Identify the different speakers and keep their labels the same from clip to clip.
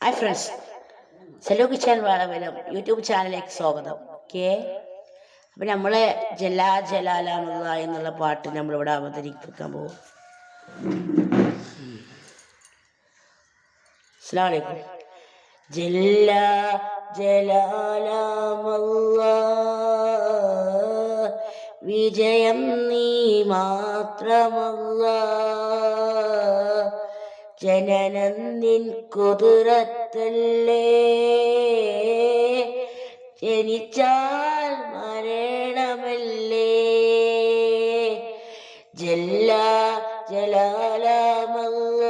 Speaker 1: Hi friends സെലോ kitchen വളവലം YouTube ചാനലിലേക്ക് സ്വാഗതം. ഓക്കെ അപ്പം നമ്മൾ ജലാ ജലാലാമുള്ള എന്നുള്ള പാട്ട് നമ്മളിവിടെ അവതരിപ്പിക്കാൻ പോകും അസ്സലാമു അലൈക്കും ജല്ല ജലാലാമല്ല വിജയം നീ മാത്രമല്ല. ജനനം നിൻ കുതിരത്തല്ലേ? ജനിച്ചാൽ മരണമല്ലേ? ജല്ല ജലാലമല്ല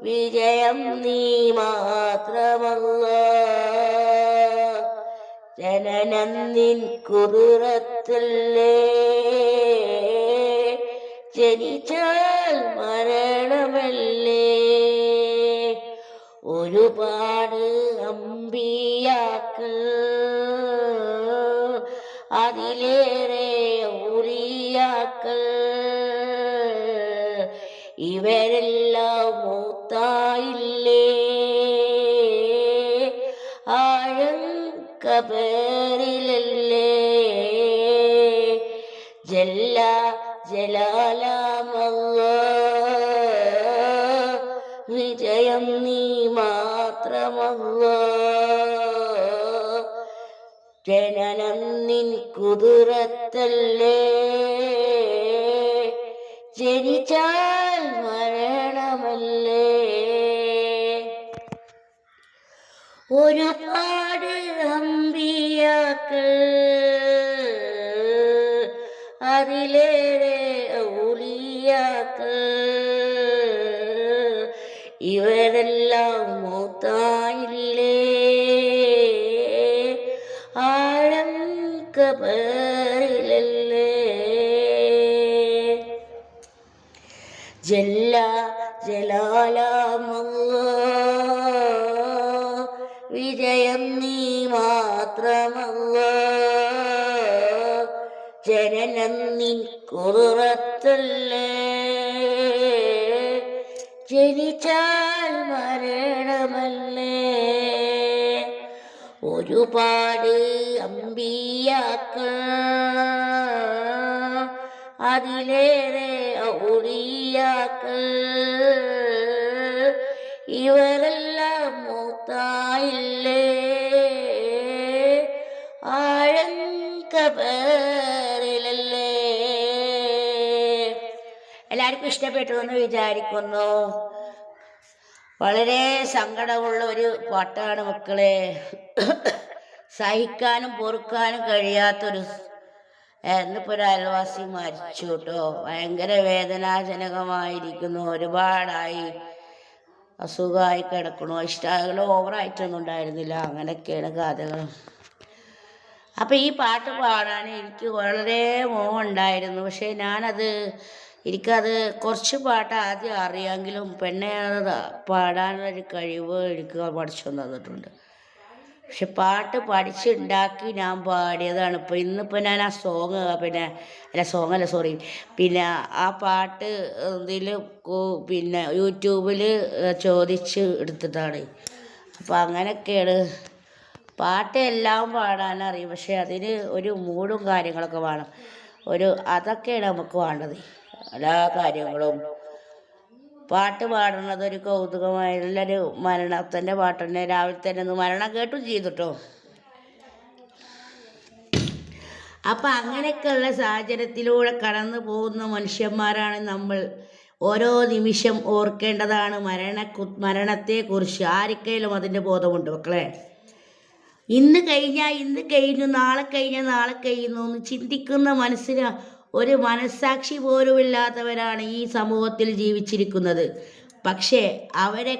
Speaker 1: വിജയം നീ മാത്രമല്ല ജനനം നിൻ കുതിരത്തല്ലേ? ജനിച്ചാൽ മരണമല്ലേ? ഒരുപാട് അമ്പിയാക്കൾ അതിലേറെ ഊരിയാക്കൾ ഇവരെല്ലാം ജനനം നിൻ കുതിരത്തല്ലേ? ജനിച്ചാൽ മരണമല്ലേ? ഒരുപാട് അമ്പിയാക്കൾ അതിലേറെ ഔലിയാക്കൾ ഇവരെല്ലാം മൂത്തായില്ലേ ജല്ല ജലാലാമല്ല. വിജയം നീ മാത്രമല്ല. ജനനം നിൻ കുറത്തല്ലേ ജനിച്ചാൽ മരണമല്ലേ. ഒരുപാട് അമ്പിയാക്കൾ. അതിലേറെ ഔലിയാക്കൾ. ഇവരെല്ലാം മൂത്തായില്ലേ? ആഴങ്കപേറിലല്ലേ എല്ലാവർക്കും ഇഷ്ടപ്പെട്ടു എന്ന് വിചാരിക്കുന്നു. വളരെ സങ്കടമുള്ള ഒരു പാട്ടാണ് മക്കളെ. സഹിക്കാനും പൊറുക്കാനും കഴിയാത്തൊരു എന്നിപ്പോൾ ഒരു അയൽവാസി മരിച്ചു കേട്ടോ ഭയങ്കര വേദനാജനകമായിരിക്കുന്നു. ഒരുപാടായി. അസുഖമായി കിടക്കണു. ഇഷ്ടാകൾ ഓവറായിട്ടൊന്നും ഉണ്ടായിരുന്നില്ല. അങ്ങനെയൊക്കെയാണ് കഥകൾ അപ്പം ഈ പാട്ട് പാടാൻ എനിക്ക് വളരെ മോഹമുണ്ടായിരുന്നു. പക്ഷേ ഞാനത് എനിക്കത് കുറച്ച് പാട്ട് ആദ്യം അറിയാമെങ്കിലും പെണ്ണെ പാടാനുള്ളൊരു കഴിവ് എനിക്ക് പഠിച്ചു തന്നിട്ടുണ്ട്. പക്ഷെ പാട്ട് പഠിച്ചുണ്ടാക്കി ഞാൻ പാടിയതാണ്. ഇപ്പോൾ ഇന്നിപ്പോൾ ഞാൻ ആ സോങ് പിന്നെ അല്ല സോങ് അല്ല സോറി പിന്നെ ആ പാട്ട് ഇതിൽ പിന്നെ യൂട്യൂബിൽ ചോദിച്ച് എടുത്തിട്ടാണ്. അപ്പോൾ അങ്ങനെയൊക്കെയാണ്. പാട്ട് എല്ലാം പാടാനറിയും പക്ഷെ അതിന് ഒരു മൂടും കാര്യങ്ങളൊക്കെ വേണം. ഒരു അതൊക്കെയാണ് നമുക്ക് വേണ്ടത്. എല്ലാ കാര്യങ്ങളും. പാട്ട് പാടുന്നത് ഒരു കൗതുകമായ നല്ലൊരു മരണത്തിന്റെ പാട്ട് തന്നെ. രാവിലെ തന്നെ ഒന്ന് മരണം കേട്ടും ചെയ്തിട്ടോ. അപ്പം അങ്ങനെയൊക്കെയുള്ള സാഹചര്യത്തിലൂടെ കടന്നു പോകുന്ന മനുഷ്യന്മാരാണ് നമ്മൾ. ഓരോ നിമിഷം ഓർക്കേണ്ടതാണ് മരണ മരണത്തെക്കുറിച്ച്. ആർക്കെങ്കിലും അതിന്റെ ബോധമുണ്ട് മക്കളെ? ഇന്ന് കഴിഞ്ഞാൽ ഇന്ന് കഴിഞ്ഞു നാളെ കഴിഞ്ഞാൽ നാളെ കഴിയുന്നു എന്ന് ചിന്തിക്കുന്ന മനസ്സിന് ഒരു മനസ്സാക്ഷി പോലുമില്ലാത്തവരാണ് ഈ സമൂഹത്തിൽ ജീവിച്ചിരിക്കുന്നത്. പക്ഷേ അവരെ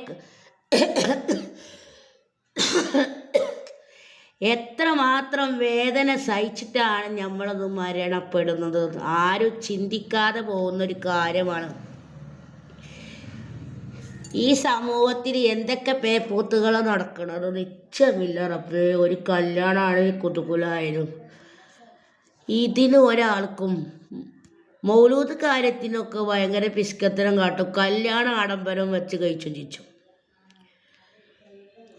Speaker 1: എത്രമാത്രം വേദന സഹിച്ചിട്ടാണ് നമ്മളത് മരണപ്പെടുന്നത്? ആരും ചിന്തിക്കാതെ പോകുന്നൊരു കാര്യമാണ്. ഈ സമൂഹത്തിൽ എന്തൊക്കെ പേപ്പൂത്തുകൾ നടക്കണത്? നിശ്ചയമില്ല റബ്ബേ. ഒരു കല്യാണമാണ് കുതുകുലായാലും ഇതിന് ഒരാൾക്കും മൗലൂദ് കാര്യത്തിനൊക്കെ ഭയങ്കര പിസ്കത്തരം കാട്ടും. കല്യാണ ആഡംബരം വെച്ച് കഴിച്ചു ചിച്ചു.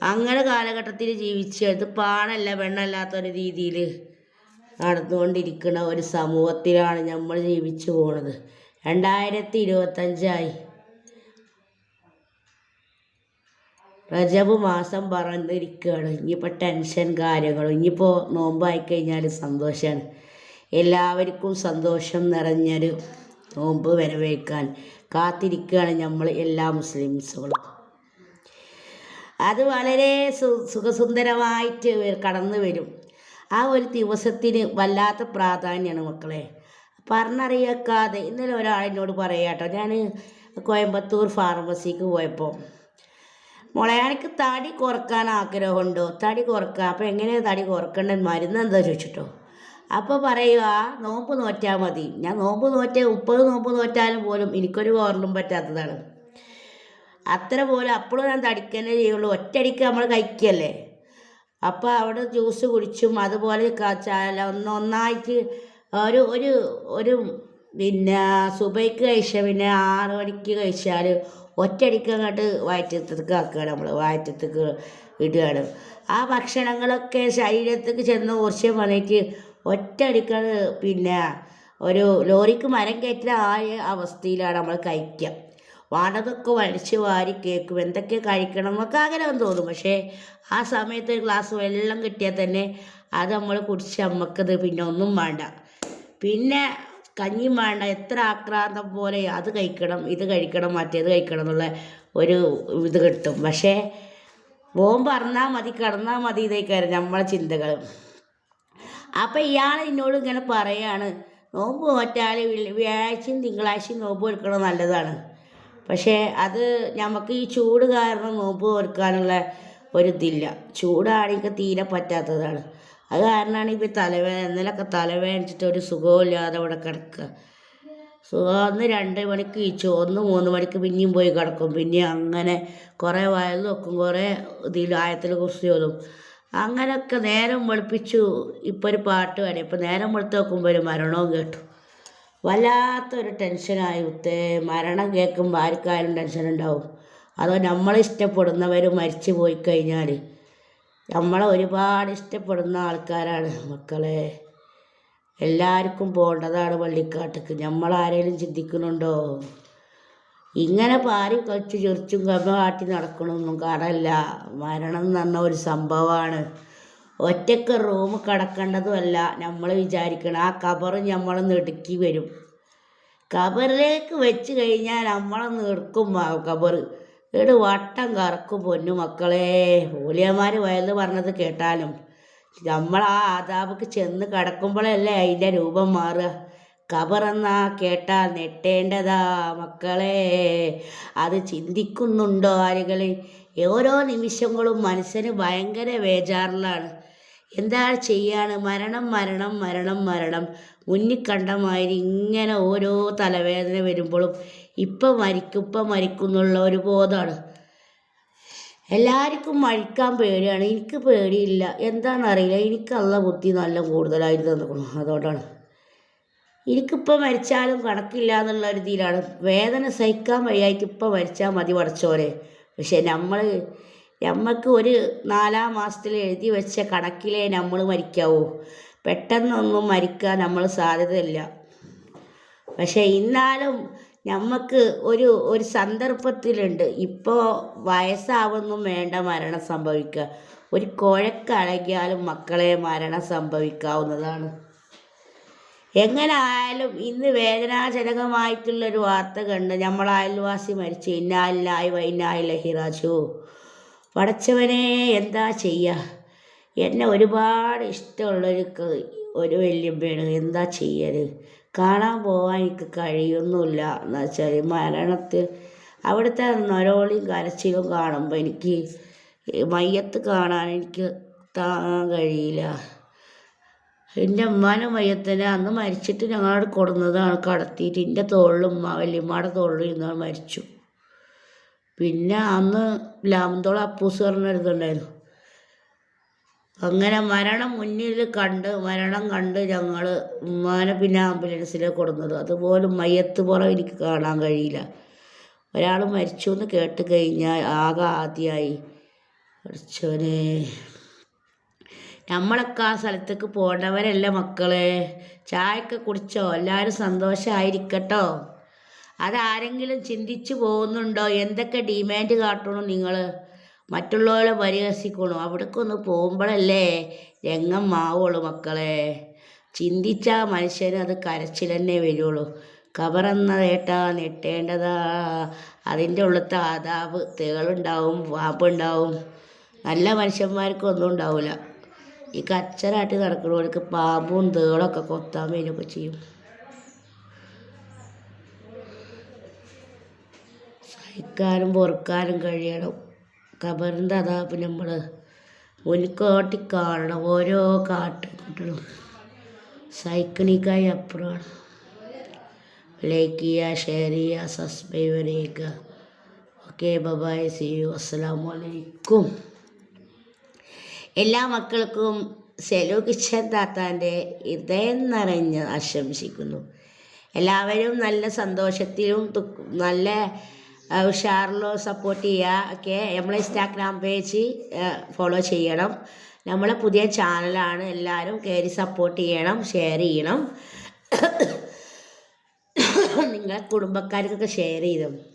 Speaker 1: അങ്ങനെ കാലഘട്ടത്തിൽ ജീവിച്ചത് പാണല്ല വെണ്ണല്ലാത്തൊരു രീതിയിൽ നടന്നുകൊണ്ടിരിക്കുന്ന ഒരു സമൂഹത്തിലാണ് നമ്മൾ ജീവിച്ചു പോണത്. രണ്ടായിരത്തി ഇരുപത്തഞ്ചായി റജബ് മാസം പറഞ്ഞിരിക്കുകയാണ് ഇനിയിപ്പോൾ ടെൻഷൻ കാര്യങ്ങളും ഇനിയിപ്പോൾ നോമ്പായി കഴിഞ്ഞാൽ സന്തോഷമാണ് എല്ലാവർക്കും സന്തോഷം നിറഞ്ഞൊരു നോമ്പ് വരവേൽക്കാൻ കാത്തിരിക്കുകയാണ് നമ്മൾ എല്ലാ മുസ്ലിംസുകളും. അത് വളരെ സു സുഖസുന്ദരമായിട്ട് കടന്നു വരും. ആ ഒരു ദിവസത്തിന് വല്ലാത്ത പ്രാധാന്യമാണ് മക്കളെ. പറഞ്ഞറിയാക്കാതെ ഇന്നലെ ഒരാളിനോട് പറയാട്ടോ ഞാൻ കോയമ്പത്തൂർ ഫാർമസിക്ക് പോയപ്പോൾ മോളെ എനിക്ക് തടി കുറയ്ക്കാൻ ആഗ്രഹമുണ്ടോ? തടി കുറക്കുക അപ്പോൾ എങ്ങനെയാണ് തടി കുറക്കേണ്ടത്? മരുന്ന് എന്താ ചോദിച്ചിട്ടോ? അപ്പോൾ പറയുക നോമ്പ് നോറ്റാൽ മതി. ഞാൻ നോമ്പ് നോറ്റ മുപ്പത് നോമ്പ് നോറ്റാലും പോലും എനിക്കൊരു ഓർലും പറ്റാത്തതാണ്. അത്ര പോലും അപ്പോഴും ഞാൻ തടിക്കന്നെ ചെയ്യുള്ളൂ. ഒറ്റയടിക്ക് നമ്മൾ കഴിക്കല്ലേ? അപ്പോൾ അവിടെ ജ്യൂസ് കുടിച്ചും അതുപോലെ ചാല ഒന്നൊന്നായിട്ട് ഒരു ഒരു ഒരു പിന്നെ സുബൈക്ക് കഴിച്ച പിന്നെ ആറ് മണിക്ക് കഴിച്ചാൽ ഒറ്റയടിക്ക് അങ്ങോട്ട് വയറ്റത്തേക്ക് ആക്കുകയാണ് നമ്മൾ. വയറ്റത്തേക്ക് ഇടുകയാണ്. ആ ഭക്ഷണങ്ങളൊക്കെ ശരീരത്തേക്ക് ചെന്ന് കുറച്ച് വന്നിട്ട് ഒറ്റയടിക്കാണ് പിന്നെ ഒരു ലോറിക്ക് മരം കയറ്റുന്ന ആ അവസ്ഥയിലാണ് നമ്മൾ കഴിക്കുക. വേണ്ടതൊക്കെ വലിച്ച് വാരി കേൾക്കും എന്തൊക്കെ കഴിക്കണം എന്നൊക്കെ ആഗ്രഹം തോന്നും. പക്ഷേ ആ സമയത്ത് ഒരു ഗ്ലാസ് വെള്ളം കിട്ടിയാൽ തന്നെ അത് നമ്മൾ കുടിച്ച് നമുക്കത് പിന്നെ ഒന്നും വേണ്ട. പിന്നെ കഞ്ഞിയും വേണ്ട. എത്ര ആക്രാന്തം പോലെ അത് കഴിക്കണം ഇത് കഴിക്കണം മറ്റേത് കഴിക്കണം എന്നുള്ള ഒരു ഇത് കിട്ടും. പക്ഷേ ബോംബ് അറിഞ്ഞാൽ മതി കിടന്നാൽ മതി ഇതേക്കാരം നമ്മളെ ചിന്തകൾ അപ്പം ഇയാൾ എന്നോട് ഇങ്ങനെ പറയാണ് നോമ്പ് നോറ്റാൽ വ്യാഴാഴ്ചയും തിങ്കളാഴ്ചയും നോമ്പ് എടുക്കണം നല്ലതാണ്. പക്ഷേ അത് നമുക്ക് ഈ ചൂട് കാരണം നോമ്പ് ഓർക്കാനുള്ള ഒരിതില്ല. ചൂടാണെങ്കിൽ തീരെ പറ്റാത്തതാണ്. അത് കാരണമാണ് ഇപ്പോൾ തലവേദന ഇന്നലൊക്കെ തലവേദനിച്ചിട്ട് ഒരു സുഖമില്ലാതെ അവിടെ കിടക്കുക. സുഖം ഒന്ന് രണ്ട് മണിക്ക് ഈച്ചു ഒന്ന് മൂന്ന് മണിക്ക് പിന്നെയും പോയി കിടക്കും. പിന്നെ അങ്ങനെ കുറേ വയൽ നോക്കും കുറേ ഇതിൽ ആയത്തിൽ കുറിച്ച് ചോദും അങ്ങനെയൊക്കെ നേരം വെളുപ്പിച്ചു ഇപ്പോൾ ഒരു പാട്ട് പാടി. ഇപ്പോൾ നേരം വെളുത്ത് നോക്കുമ്പോൾ ഒരു മരണവും കേട്ടു. വല്ലാത്തൊരു ടെൻഷനായി ഉത്തേ. മരണം കേൾക്കുമ്പോൾ ആർക്കായാലും ടെൻഷൻ ഉണ്ടാവും അതോ നമ്മൾ ഇഷ്ടപ്പെടുന്നവർ മരിച്ചു പോയി കഴിഞ്ഞാൽ നമ്മളെ ഒരുപാട് ഇഷ്ടപ്പെടുന്ന ആൾക്കാരാണ് മക്കളെ. എല്ലാവർക്കും പോകേണ്ടതാണ് പള്ളിക്കാട്ടിക്ക്. നമ്മൾ ആരെങ്കിലും ചിന്തിക്കുന്നുണ്ടോ? ഇങ്ങനെ പാരി കളിച്ച് ചെറിച്ചും കമ്മ കാട്ടി നടക്കണമൊന്നും കാണല്ല മരണം എന്ന് പറഞ്ഞ ഒരു സംഭവമാണ്. ഒറ്റയ്ക്ക് റൂം കിടക്കേണ്ടതുമല്ല. നമ്മൾ വിചാരിക്കണം ആ കബറ് നമ്മൾ നെടുക്കി വരും. കബറിലേക്ക് വെച്ച് കഴിഞ്ഞാൽ നമ്മളെ നെടുക്കും ആ കബറ്. ഇവിടെ വട്ടം കറക്കും പൊന്നു മക്കളെ. ഓലിയന്മാർ വയൽ പറഞ്ഞത് കേട്ടാലും നമ്മൾ ആ ആദാബക്ക് ചെന്ന് കിടക്കുമ്പോഴല്ലേ അതിന്റെ രൂപം മാറുക. കബറെന്നാ കേട്ടാൽ നെട്ടേണ്ടതാ മക്കളെ. അത് ചിന്തിക്കുന്നുണ്ടോ ആരുകൾ ഓരോ നിമിഷങ്ങളും മനസ്സിന് ഭയങ്കര വേജാറിലാണ് എന്താ ചെയ്യാണ്? മരണം മരണം മരണം മരണം. മുന്നിൽ കണ്ടമാതിരി ഇങ്ങനെ ഓരോ തലവേദന വരുമ്പോഴും ഇപ്പം മരിക്കും ഇപ്പം മരിക്കും എന്നുള്ള ഒരു ബോധമാണ്. എല്ലാവർക്കും മരിക്കാൻ പേടിയാണ്. എനിക്ക് പേടിയില്ല. എന്താണെന്നറിയില്ല. എനിക്കുള്ള ബുദ്ധി നല്ല കൂടുതലായിട്ട് തന്നിക്കണം അതുകൊണ്ടാണ്. എനിക്കിപ്പോൾ മരിച്ചാലും കണക്കില്ല എന്നുള്ള ഒരു ഇതിലാണ് വേദന സഹിക്കാൻ വയ്യായിട്ട് ഇപ്പോൾ മരിച്ചാൽ മതി പടച്ചോരെ പക്ഷെ നമ്മൾ നമ്മൾക്ക് ഒരു നാലാം മാസത്തിൽ എഴുതി വെച്ച കണക്കിലേ നമ്മൾ മരിക്കാവൂ. പെട്ടെന്നൊന്നും മരിക്കാൻ നമ്മൾ സാധ്യതയില്ല. പക്ഷേ ഇന്നാലും നമുക്ക് ഒരു ഒരു സന്ദർഭത്തിലുണ്ട്. ഇപ്പോൾ വയസ്സാവൊന്നും വേണ്ട മരണം സംഭവിക്കുക ഒരു കുഴക്കഴകിയാലും മക്കളെ മരണം സംഭവിക്കാവുന്നതാണ്. എങ്ങനെ ആയാലും ഇന്ന് വേദനാജനകമായിട്ടുള്ളൊരു വാർത്ത കണ്ട് നമ്മൾ അയൽവാസി മരിച്ചു. ഇന്നാലിനായി വൈനായി ലഹിറാജു പടച്ചവനെ എന്താ ചെയ്യുക എന്നെ ഒരുപാട് ഇഷ്ടമുള്ളൊരു ഒരു വല്യമ്മയാണ്. എന്താ ചെയ്യൽ? കാണാൻ പോകാൻ എനിക്ക് കഴിയുന്നില്ല. എന്ന് വെച്ചാൽ മരണത്തിൽ അവിടുത്തെ നൊരോളിയും കരച്ചിലും കാണുമ്പോൾ എനിക്ക് മയ്യത്ത് കാണാൻ എനിക്ക് താങ്ങാൻ കഴിയില്ല. എന്റെ ഉമ്മാന്റെ മയ്യത്തിനെ അന്ന് മരിച്ചിട്ട് ഞങ്ങളവിടെ കൊടുന്നതാണ് കടത്തിയിട്ട് എന്റെ തോളിലും ഉമ്മ വല്യമ്മയുടെ തോളിലും ഇന്നാൾ മരിച്ചു. പിന്നെ അന്ന് ലാമന്തോള അപ്പൂസ് പറഞ്ഞൊരിതുണ്ടായിരുന്നു അങ്ങനെ മരണം മുന്നിൽ കണ്ട് മരണം കണ്ട് ഞങ്ങൾ ഉമ്മാനെ പിന്നെ ആംബുലൻസിലേക്ക് കൊടുന്നത്. അതുപോലെ മയ്യത്ത് പുറം എനിക്ക് കാണാൻ കഴിയില്ല. ഒരാൾ മരിച്ചു എന്ന് കേട്ട് കഴിഞ്ഞാൽ ആകെ ആദ്യമായി പഠിച്ചോനെ നമ്മളൊക്കെ ആ സ്ഥലത്തേക്ക് പോകേണ്ടവരല്ല മക്കളെ? ചായയൊക്കെ കുടിച്ചോ? എല്ലാവരും സന്തോഷമായിരിക്കട്ടോ അതാരെങ്കിലും ചിന്തിച്ചു പോകുന്നുണ്ടോ? എന്തൊക്കെ ഡിമാൻഡ് കാട്ടണം നിങ്ങൾ മറ്റുള്ളവരെ പരിഹസിക്കണു. അവിടേക്ക് ഒന്ന് പോകുമ്പോഴല്ലേ രംഗം മാവുള്ളൂ മക്കളെ. ചിന്തിച്ച മനുഷ്യന് അത് കരച്ചിൽ തന്നെ വരുള്ളൂ. കബറെന്ന നേട്ടാ നെട്ടേണ്ടതാ? അതിന്റെ ഉള്ളത്തെ ആദാവ് തേളുണ്ടാവും വാപ്പുണ്ടാവും നല്ല മനുഷ്യന്മാർക്കൊന്നും ഉണ്ടാവില്ല ഈ കച്ചറാട്ടി നടക്കുന്നവർക്ക് പാമ്പും തേളൊക്കെ കൊത്താൻ വരികയൊക്കെ ചെയ്യും. സഹിക്കാനും പൊറുക്കാനും കഴിയണം. കബറിന്റെ അതാ പിന്നെ നമ്മൾ മുൻകോട്ടി കാണണം ഓരോ കാട്ടുകൂട്ടലും സൈക്കിളിക്കായി അപ്പുറമാണ് ലൈക്ക് ചെയ്യുക ഷെയർ ചെയ്യുക സബ്സ്ക്രൈബ് ചെയ്യുക. ഓക്കെ ബബായ് സി യു അസ്സാം വലൈക്കും എല്ലാ മക്കൾക്കും സെലു കിച്ചൻ താത്താന്റെ ഹൃദയം നിറഞ്ഞ് ആശംസിക്കുന്നു. എല്ലാവരും നല്ല സന്തോഷത്തിലും നല്ല ഉഷാറിലോ സപ്പോർട്ട് ചെയ്യുക ഒക്കെ നമ്മളെ ഇൻസ്റ്റാഗ്രാം പേജ് ഫോളോ ചെയ്യണം. നമ്മളെ പുതിയ ചാനലാണ് എല്ലാവരും കയറി സപ്പോർട്ട് ചെയ്യണം ഷെയർ ചെയ്യണം. നിങ്ങളെ കുടുംബക്കാർക്കൊക്കെ ഷെയർ ചെയ്തു?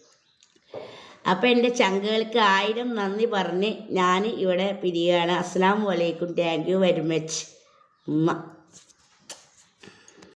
Speaker 1: അപ്പോൾ എന്റെ ചങ്കുകൾക്ക് ആയിരം നന്ദി പറഞ്ഞ് ഞാൻ ഇവിടെ പിരിയുകയാണ്. അസ്സാം വലൈക്കും താങ്ക് യു വെരി മച്ച് ഉമ്മ.